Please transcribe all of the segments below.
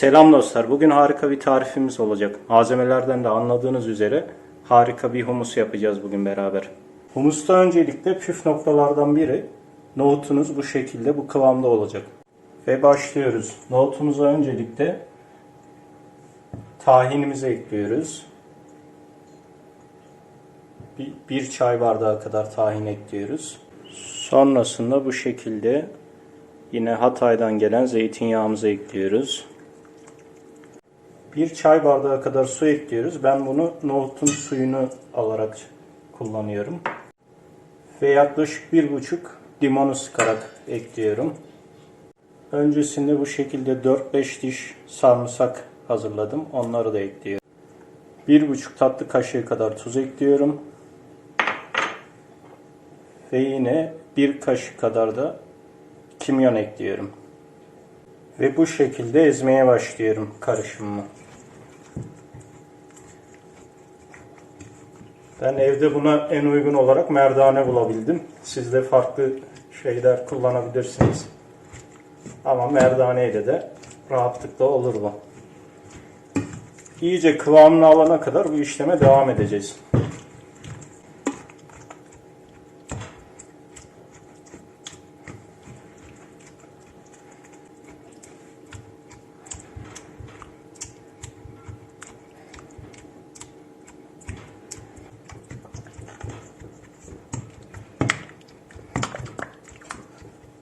Selam dostlar. Bugün harika bir tarifimiz olacak. Malzemelerden de anladığınız üzere harika bir humus yapacağız bugün beraber. Humusta öncelikle püf noktalardan biri nohutunuz bu şekilde bu kıvamda olacak. Ve başlıyoruz. Nohutumuza öncelikle tahinimizi ekliyoruz. Bir, bir çay bardağı kadar tahin ekliyoruz. Sonrasında bu şekilde yine Hatay'dan gelen zeytinyağımızı ekliyoruz. Bir çay bardağı kadar su ekliyoruz. Ben bunu nohutun suyunu alarak kullanıyorum. Ve yaklaşık bir buçuk limonu sıkarak ekliyorum. Öncesinde bu şekilde 4-5 diş sarımsak hazırladım. Onları da ekliyorum. Bir buçuk tatlı kaşığı kadar tuz ekliyorum. Ve yine bir kaşık kadar da kimyon ekliyorum. Ve bu şekilde ezmeye başlıyorum karışımımı. Ben evde buna en uygun olarak merdane bulabildim. Siz de farklı şeyler kullanabilirsiniz. Ama merdaneyle de rahatlıkla olur bu. İyice kıvamını alana kadar bu işleme devam edeceğiz.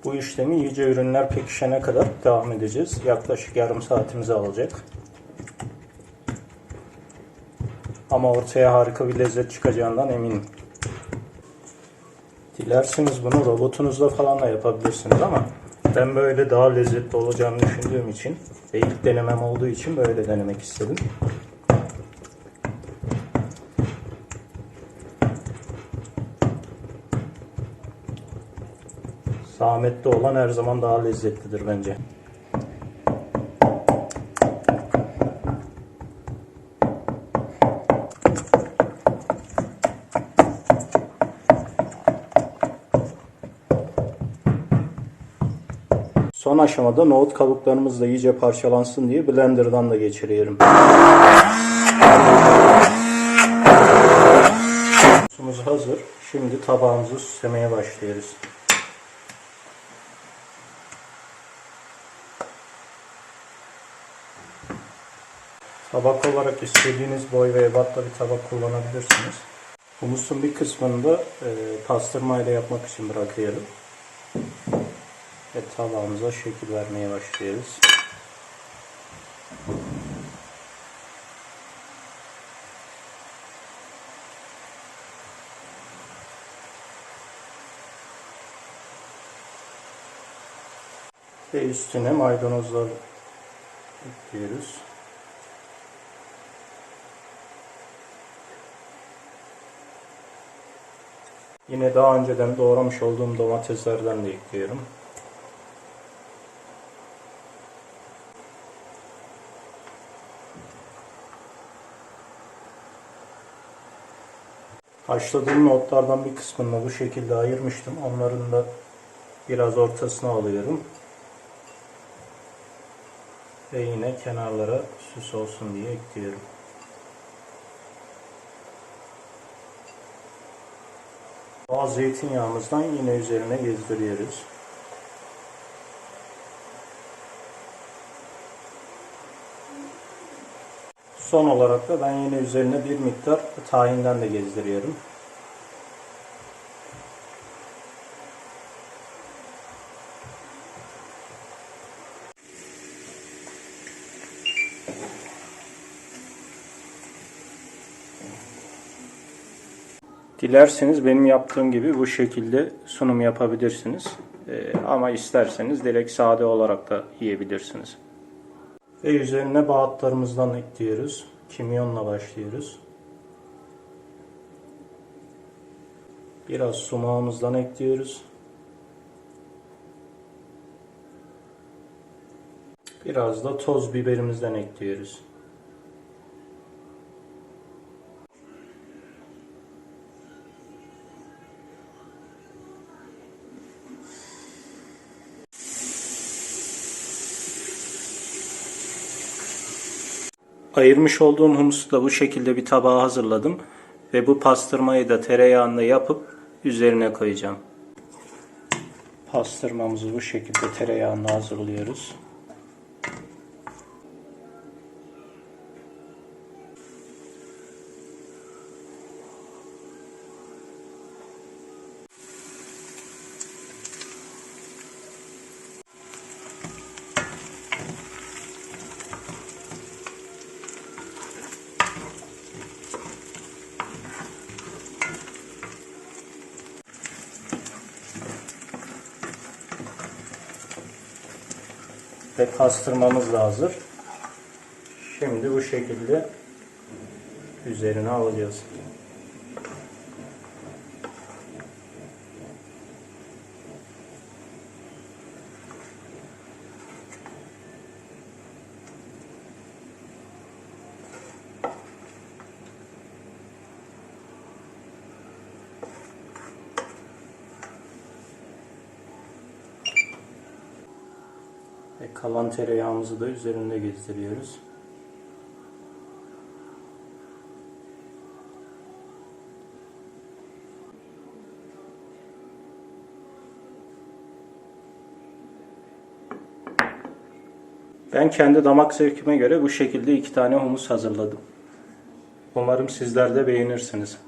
Bu işlemi iyice ürünler pekişene kadar devam edeceğiz. Yaklaşık yarım saatimizi alacak. Ama ortaya harika bir lezzet çıkacağından eminim. Dilerseniz bunu robotunuzla falan da yapabilirsiniz ama ben böyle daha lezzetli olacağını düşündüğüm için ve ilk denemem olduğu için böyle denemek istedim. Zahmetli olan her zaman daha lezzetlidir bence. Son aşamada nohut kabuklarımız da iyice parçalansın diye blenderdan da geçiriyorum. Sosumuz hazır. Şimdi tabağımızı süslemeye başlıyoruz. Tabak olarak istediğiniz boy ve ebatta bir tabak kullanabilirsiniz. Humusun bir kısmını da e, pastırma ile yapmak için bırakıyorum. Ve tabağımıza şekil vermeye başlıyoruz. Ve üstüne maydanozlar ekliyoruz. Yine daha önceden doğramış olduğum domateslerden de ekliyorum. Haşladığım nohutlardan bir kısmını bu şekilde ayırmıştım. Onların da biraz ortasına alıyorum. Ve yine kenarlara süs olsun diye ekliyorum. Doğal zeytinyağımızdan yine üzerine gezdiriyoruz. Son olarak da ben yine üzerine bir miktar tahinden de gezdiriyorum. Dilerseniz benim yaptığım gibi bu şekilde sunum yapabilirsiniz. Ee, ama isterseniz direkt sade olarak da yiyebilirsiniz. Ve üzerine baharatlarımızdan ekliyoruz. Kimyonla başlıyoruz. Biraz sumağımızdan ekliyoruz. Biraz da toz biberimizden ekliyoruz. Ayırmış olduğum humusu da bu şekilde bir tabağa hazırladım. Ve bu pastırmayı da tereyağında yapıp üzerine koyacağım. Pastırmamızı bu şekilde tereyağında hazırlıyoruz. Ve pastırmamız da hazır. Şimdi bu şekilde üzerine alacağız. Ve kalan tereyağımızı da üzerinde gezdiriyoruz. Ben kendi damak zevkime göre bu şekilde iki tane humus hazırladım. Umarım sizler de beğenirsiniz.